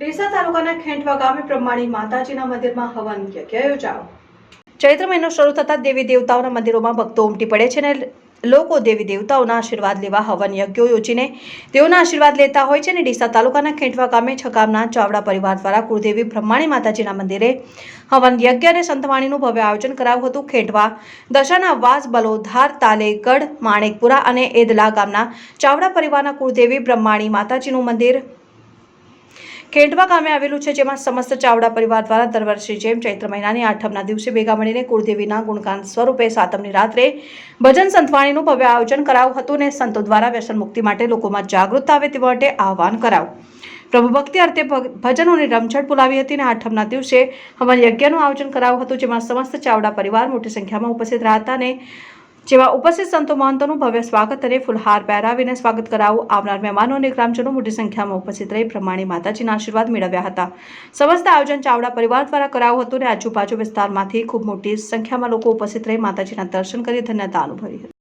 ડીસા તાલુકાના ખેંટવા ગામે બ્રહ્માણી માતાજીના મંદિરમાં હવન યજ્ઞ યોજાયો. ચૈત્ર મહિનો શરૂ થતાં દેવી દેવતાઓના મંદિરોમાં ભક્તો ઉમટી પડે છે અને લોકો દેવી દેવતાઓના આશીર્વાદ લેવા હવન યજ્ઞો યોજીને તેઓના આશીર્વાદ લેતા હોય છે અને ડીસા તાલુકાના ખેંટવા ગામે છકામના ચાવડા પરિવાર દ્વારા કુળદેવી બ્રહ્માણી માતાજીના મંદિરે હવન યજ્ઞ અને સંતવાણીનું ભવ્ય આયોજન કરાયું હતું. ખેંટવા, દશાના વાસ, બલોધાર, તાલેગઢ, માણેકપુરા અને એદલા ગામના ચાવડા પરિવારના કુળદેવી બ્રહ્માણી માતાજીનું મંદિર ખેંટવા ગામે આવેલું છે, જેમાં સમસ્ત ચાવડા પરિવાર દ્વારા દર વર્ષે જેમ ચૈત્ર મહિનાની આઠમના દિવસે ભેગા મળીને કુળદેવીના ગુણગાન સ્વરૂપે સાતમની રાત્રે ભજન સંતવાણીનું ભવ્ય આયોજન કરાયું હતું અને સંતો દ્વારા વ્યસન મુક્તિ માટે લોકોમાં જાગૃતતા આવે તે માટે આહવાન કરાવું. પ્રભુ ભક્તિ અર્થે ભજનોની રમઝટ બોલાવી હતી અને આઠમના દિવસે હવન યજ્ઞનું આયોજન કરાયું હતું, જેમાં સમસ્ત ચાવડા પરિવાર મોટી સંખ્યામાં ઉપસ્થિત રહ્યા હતા અને જેમાં ઉપસ્થિત સંતો મહંતોનું ભવ્ય સ્વાગત અને ફુલહાર પહેરાવીને સ્વાગત કરાવું આવનાર મહેમાનો અને ગ્રામજનો મોટી સંખ્યામાં ઉપસ્થિત રહી પ્રમાણે માતાજીના આશીર્વાદ મેળવ્યા હતા. સમસ્ત આયોજન ચાવડા પરિવાર દ્વારા કરાયું હતું અને આજુબાજુ વિસ્તારમાંથી ખૂબ મોટી સંખ્યામાં લોકો ઉપસ્થિત રહી માતાજીના દર્શન કરી ધન્યતા અનુભવી હતી.